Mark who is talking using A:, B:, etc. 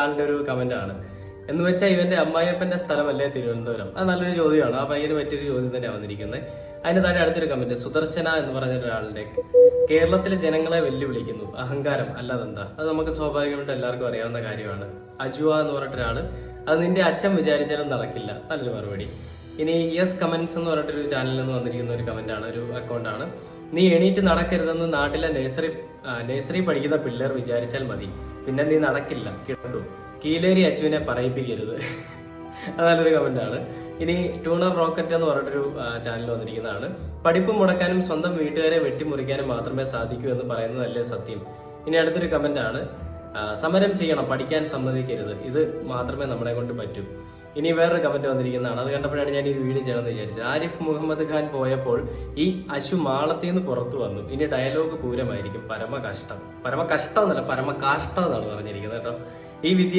A: ആളുടെ ഒരു കമന്റ് ആണ്. എന്ന് വെച്ചാൽ ഇവന്റെ അമ്മായിയപ്പന്റെ സ്ഥലമല്ലേ തിരുവനന്തപുരം? അത് നല്ലൊരു ചോദ്യമാണ്. ആ പയ്യന് പറ്റിയൊരു ചോദ്യം തന്നെയാണ് വന്നിരിക്കുന്നത് അതിന് താഴെ അടുത്തൊരു കമന്റ് സുദർശന എന്ന് പറഞ്ഞ ഒരാളുടെ കേരളത്തിലെ ജനങ്ങളെ വെല്ലുവിളിക്കുന്നു. അഹങ്കാരം അല്ലാതെന്താ? അത് നമുക്ക് സ്വാഭാവികമായിട്ട് എല്ലാവർക്കും അറിയാവുന്ന കാര്യമാണ്. അജുവ എന്ന് പറഞ്ഞിട്ടൊരാൾ അത് നിന്റെ അച്ഛൻ വിചാരിച്ചാലും നടക്കില്ല. നല്ലൊരു മറുപടി. ഇനി യെസ് കമന്റ്സ് എന്ന് പറഞ്ഞിട്ടൊരു ചാനലിൽ നിന്ന് വന്നിരിക്കുന്ന ഒരു കമന്റ് ആണ് ഒരു അക്കൗണ്ടാണ് നീ എണീറ്റ് നടക്കരുതെന്ന് നാട്ടിലെ നഴ്സറി നഴ്സറി പഠിക്കുന്ന പിള്ളേർ വിചാരിച്ചാൽ മതി. പിന്നെ നീ നടക്കില്ല കിടക്കും കീലേരി അച്ചുവിനെ പറയിപ്പിക്കരുത്. നല്ലൊരു കമന്റ് ആണ്. ഇനി ട്യൂണർ റോക്കറ്റ് എന്ന് പറഞ്ഞിട്ടൊരു ചാനൽ വന്നിരിക്കുന്നതാണ്. പഠിപ്പ് മുടക്കാനും സ്വന്തം വീട്ടുകാരെ വെട്ടിമുറിക്കാനും മാത്രമേ സാധിക്കൂ എന്ന് പറയുന്നതല്ലേ സത്യം. ഇനി അടുത്തൊരു കമന്റ് ആണ്. ആ, സമരം ചെയ്യണം പഠിക്കാൻ സമ്മതിക്കരുത്. ഇത് മാത്രമേ നമ്മളെ കൊണ്ട് പറ്റൂ. ഇനി വേറൊരു കമന്റ് വന്നിരിക്കുന്നതാണ്. അത് കണ്ടപ്പോഴാണ് ഞാൻ ഈ വീഡിയോ ചെയ്യണമെന്ന് വിചാരിച്ചത്. ആരിഫ് മുഹമ്മദ് ഖാൻ പോയപ്പോൾ ഈ അശു മാളത്തിൽ നിന്ന് പുറത്തു വന്നു. ഇനി ഡയലോഗ് പൂരമായിരിക്കും. പരമ കഷ്ടം പരമ കഷ്ടം എന്നല്ല പരമ കാഷ്ടം എന്നാണ് പറഞ്ഞിരിക്കുന്നത് കേട്ടോ. ഈ വിദ്യ